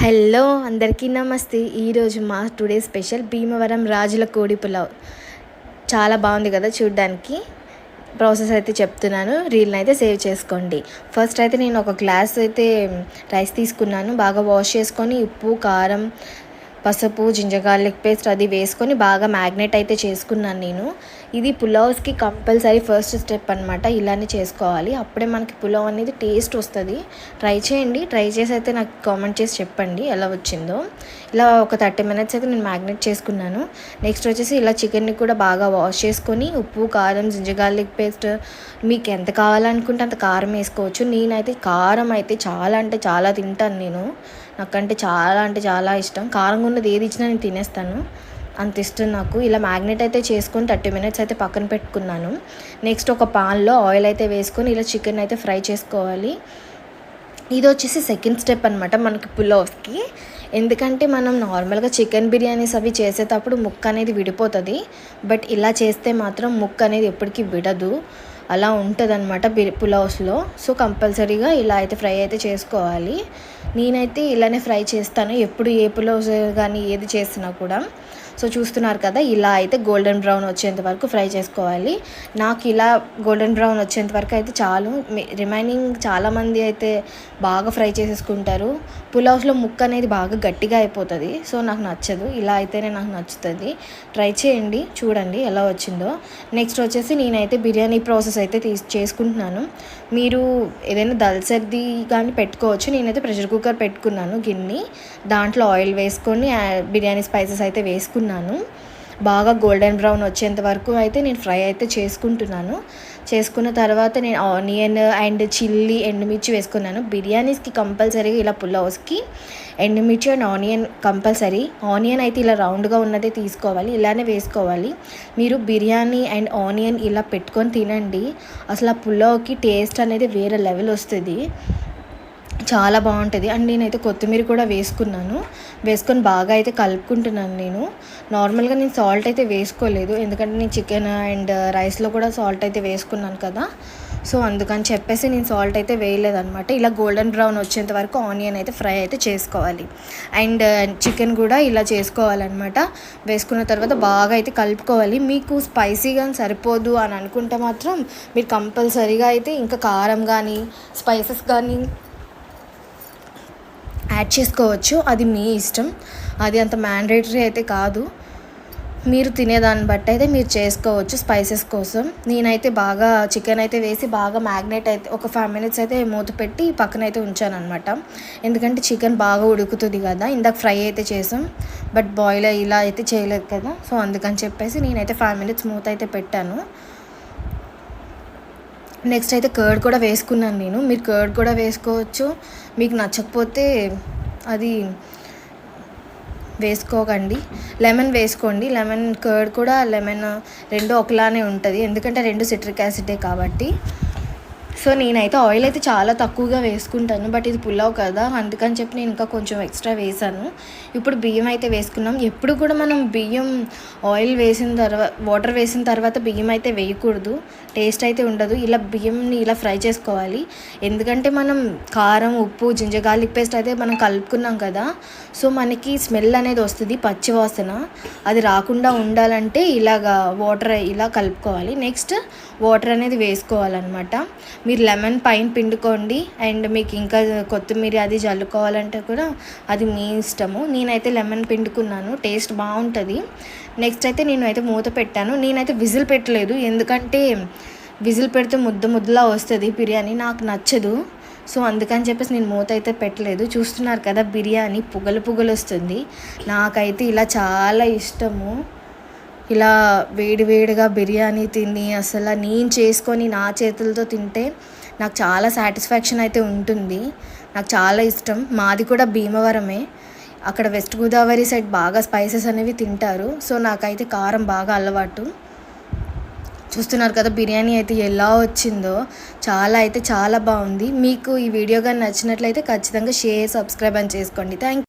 Hello అందరికీ నమస్తే. ఈరోజు మా టుడే స్పెషల్ భీమవరం రాజుల కోడి పులావ్. చాలా బాగుంది కదా చూడ్డానికి. ప్రాసెస్ అయితే చెప్తున్నాను. రీల్ని అయితే సేవ్ చేసుకోండి. ఫస్ట్ అయితే నేను ఒక గ్లాస్ అయితే రైస్ తీసుకున్నాను. బాగా వాష్ చేసుకొని ఉప్పు కారం పసుపు జింజర్ గార్లిక్ పేస్ట్ అది వేసుకొని బాగా మ్యాగ్నెట్ అయితే చేసుకున్నాను నేను. ఇది పులావ్స్కి కంపల్సరీ ఫస్ట్ స్టెప్ అనమాట ఇలానే చేసుకోవాలి. అప్పుడే మనకి పులావ్ అనేది టేస్ట్ వస్తుంది. ట్రై చేయండి. ట్రై చేసి అయితే నాకు కామెంట్ చేసి చెప్పండి ఎలా వచ్చిందో. ఇలా ఒక థర్టీ మినిట్స్ అయితే నేను మ్యాగ్నేట్ చేసుకున్నాను. నెక్స్ట్ వచ్చేసి ఇలా చికెన్ని కూడా బాగా వాష్ చేసుకొని ఉప్పు కారం జింజర్ గార్లిక్ పేస్ట్ మీకు ఎంత కావాలనుకుంటే అంత కారం వేసుకోవచ్చు. నేనైతే కారం అయితే చాలా అంటే చాలా తింటాను నేను. నాకంటే చాలా అంటే చాలా ఇష్టం. కారం ఉన్నది ఏది ఇచ్చినా నేను తినేస్తాను. అంత ఇష్టం నాకు. ఇలా మ్యాగ్నెట్ అయితే చేసుకొని థర్టీ మినిట్స్ అయితే పక్కన పెట్టుకున్నాను. నెక్స్ట్ ఒక పాన్లో ఆయిల్ అయితే వేసుకొని ఇలా చికెన్ అయితే ఫ్రై చేసుకోవాలి. ఇది వచ్చేసి సెకండ్ స్టెప్ అనమాట మనకి పులావ్స్కి ఎందుకంటే మనం నార్మల్గా చికెన్ బిర్యానీస్ అవి చేసేటప్పుడు ముక్క అనేది విడిపోతుంది. బట్ ఇలా చేస్తే మాత్రం ముక్క అనేది ఎప్పటికీ విడదు. అలా ఉంటుంది అనమాట పులావ్స్లో. సో కంపల్సరీగా ఇలా అయితే ఫ్రై అయితే చేసుకోవాలి. నేనైతే ఇలానే ఫ్రై చేస్తాను. ఎప్పుడు ఏ పులావ్స్ కానీ ఏది చేసినా కూడా. సో చూస్తున్నారు కదా ఇలా అయితే గోల్డెన్ బ్రౌన్ వచ్చేంత వరకు ఫ్రై చేసుకోవాలి. నాకు ఇలా గోల్డెన్ బ్రౌన్ వచ్చేంత వరకు అయితే చాలు. రిమైనింగ్ చాలామంది అయితే బాగా ఫ్రై చేసేసుకుంటారు. పులావ్స్లో ముక్క అనేది బాగా గట్టిగా అయిపోతుంది. సో నాకు నచ్చదు. ఇలా అయితేనే నాకు నచ్చుతుంది. ట్రై చేయండి. చూడండి ఎలా వచ్చిందో. నెక్స్ట్ వచ్చేసి నేనైతే బిర్యానీ ప్రాసెస్ అయితే తీ చేసుకుంటున్నాను. మీరు ఏదైనా దల్సర్ది కానీ పెట్టుకోవచ్చు. నేనైతే ప్రెషర్ కుక్కర్ పెట్టుకున్నాను గిన్నె. దాంట్లో ఆయిల్ వేసుకొని బిర్యానీ స్పైసెస్ అయితే వేసుకున్నాను. బాగా గోల్డెన్ బ్రౌన్ వచ్చేంత వరకు అయితే నేను ఫ్రై అయితే చేసుకుంటున్నాను. చేసుకున్న తర్వాత నేను ఆనియన్ అండ్ చిల్లీ ఎండుమిర్చి వేసుకున్నాను. బిర్యానీస్కి కంపల్సరీగా ఇలా పులావ్స్కి ఎండుమిర్చి అండ్ ఆనియన్ కంపల్సరీ. ఆనియన్ అయితే ఇలా రౌండ్గా ఉన్నదే తీసుకోవాలి ఇలానే వేసుకోవాలి. మీరు బిర్యానీ అండ్ ఆనియన్ ఇలా పెట్టుకొని తినండి. అసలు ఆ పులావ్కి టేస్ట్ అనేది వేరే లెవెల్ వస్తుంది. చాలా బాగుంటుంది. అండ్ నేనైతే కొత్తిమీర కూడా వేసుకున్నాను. వేసుకొని బాగా అయితే కలుపుకుంటున్నాను నేను. నార్మల్గా నేను సాల్ట్ అయితే వేసుకోలేదు. ఎందుకంటే నేను చికెన్ అండ్ రైస్లో కూడా సాల్ట్ అయితే వేసుకున్నాను కదా. సో అందుకని చెప్పేసి నేను సాల్ట్ అయితే వేయలేదనమాట ఇలా గోల్డెన్ బ్రౌన్ వచ్చేంత వరకు ఆనియన్ అయితే ఫ్రై అయితే చేసుకోవాలి. అండ్ చికెన్ కూడా ఇలా చేసుకోవాలన్నమాట. వేసుకున్న తర్వాత బాగా అయితే కలుపుకోవాలి. మీకు స్పైసీగా సరిపోదు అని అనుకుంటే మాత్రం మీరు కంపల్సరీగా అయితే ఇంకా కారం కానీ స్పైసెస్ కానీ యాడ్ చేసుకోవచ్చు. అది మీ ఇష్టం. అది అంత మ్యాండేటరీ అయితే కాదు. మీరు తినేదాన్ని బట్టి అయితే మీరు చేసుకోవచ్చు స్పైసెస్ కోసం. నేనైతే బాగా చికెన్ అయితే వేసి బాగా మ్యాగ్నేట్ అయితే ఒక ఫైవ్ మినిట్స్ అయితే మూత పెట్టి పక్కన అయితే ఉంచాను అనమాట ఎందుకంటే చికెన్ బాగా ఉడుకుతుంది కదా. ఇందాక ఫ్రై అయితే చేసాం. బట్ బాయిల్ ఇలా అయితే చేయలేదు కదా. సో అందుకని చెప్పేసి నేనైతే ఫైవ్ మినిట్స్ మూత అయితే పెట్టాను. నెక్స్ట్ అయితే కర్డ్ కూడా వేసుకున్నాను నేను. మీరు కర్డ్ కూడా వేసుకోవచ్చు. మీకు నచ్చకపోతే అది వేసుకోకండి. లెమన్ వేసుకోండి. లెమన్ కర్డ్ కూడా లెమన్ రెండు ఒకలానే ఉంటుంది. ఎందుకంటే రెండు సిట్రిక్ యాసిడే కాబట్టి. సో నేనైతే ఆయిల్ అయితే చాలా తక్కువగా వేసుకుంటాను బట్ ఇది పులావ్ కదా అందుకని చెప్పి నేను ఇంకా కొంచెం ఎక్స్ట్రా వేసాను ఇప్పుడు బియ్యం అయితే వేసుకున్నాం. ఎప్పుడు కూడా మనం బియ్యం ఆయిల్ వేసిన తర్వాత వాటర్ వేసిన తర్వాత బియ్యం అయితే వేయకూడదు. టేస్ట్ అయితే ఉండదు. ఇలా బియ్యంని ఇలా ఫ్రై చేసుకోవాలి. ఎందుకంటే మనం కారం ఉప్పు జింజర్ గార్లిక్ పేస్ట్ అయితే మనం కలుపుకున్నాం కదా సో మనకి స్మెల్ అనేది వస్తుంది పచ్చి వాసన. అది రాకుండా ఉండాలంటే ఇలాగా వాటర్ ఇలా కలుపుకోవాలి. నెక్స్ట్ వాటర్ అనేది వేసుకోవాలన్నమాట. మీరు లెమన్ పైన పిండుకోండి అండ్ మీకు ఇంకా కొత్తిమీర అది జల్లుకోవాలంటే కూడా అది మీ ఇష్టము. నేనైతే లెమన్ పిండుకున్నాను టేస్ట్ బాగుంటుంది. నెక్స్ట్ అయితే నేను అయితే మూత పెట్టాను. నేనైతే విజిల్ పెట్టలేదు ఎందుకంటే విజిల్ పెడితే ముద్ద ముద్దలా వస్తుంది బిర్యానీ నాకు నచ్చదు. సో అందుకని చెప్పేసి నేను మూత అయితే పెట్టలేదు. చూస్తున్నారు కదా బిర్యానీ పుగలు పుగలు వస్తుంది. నాకైతే ఇలా చాలా ఇష్టము. ఇలా వేడివేడిగా బిర్యానీ తిని అసలు నేను చేసుకొని నా చేతులతో తింటే నాకు చాలా సాటిస్ఫాక్షన్ అయితే ఉంటుంది. నాకు చాలా ఇష్టం. మాది కూడా భీమవరమే. అక్కడ వెస్ట్ గోదావరి సైడ్ బాగా స్పైసెస్ అనేవి తింటారు. సో నాకైతే కారం బాగా అలవాటు. చూస్తున్నారు కదా బిర్యానీ అయితే ఎలా వచ్చిందో. చాలా అయితే చాలా బాగుంది. మీకు ఈ వీడియో కానీ నచ్చినట్లయితే ఖచ్చితంగా షేర్ సబ్స్క్రైబ్ అని చేసుకోండి. థ్యాంక్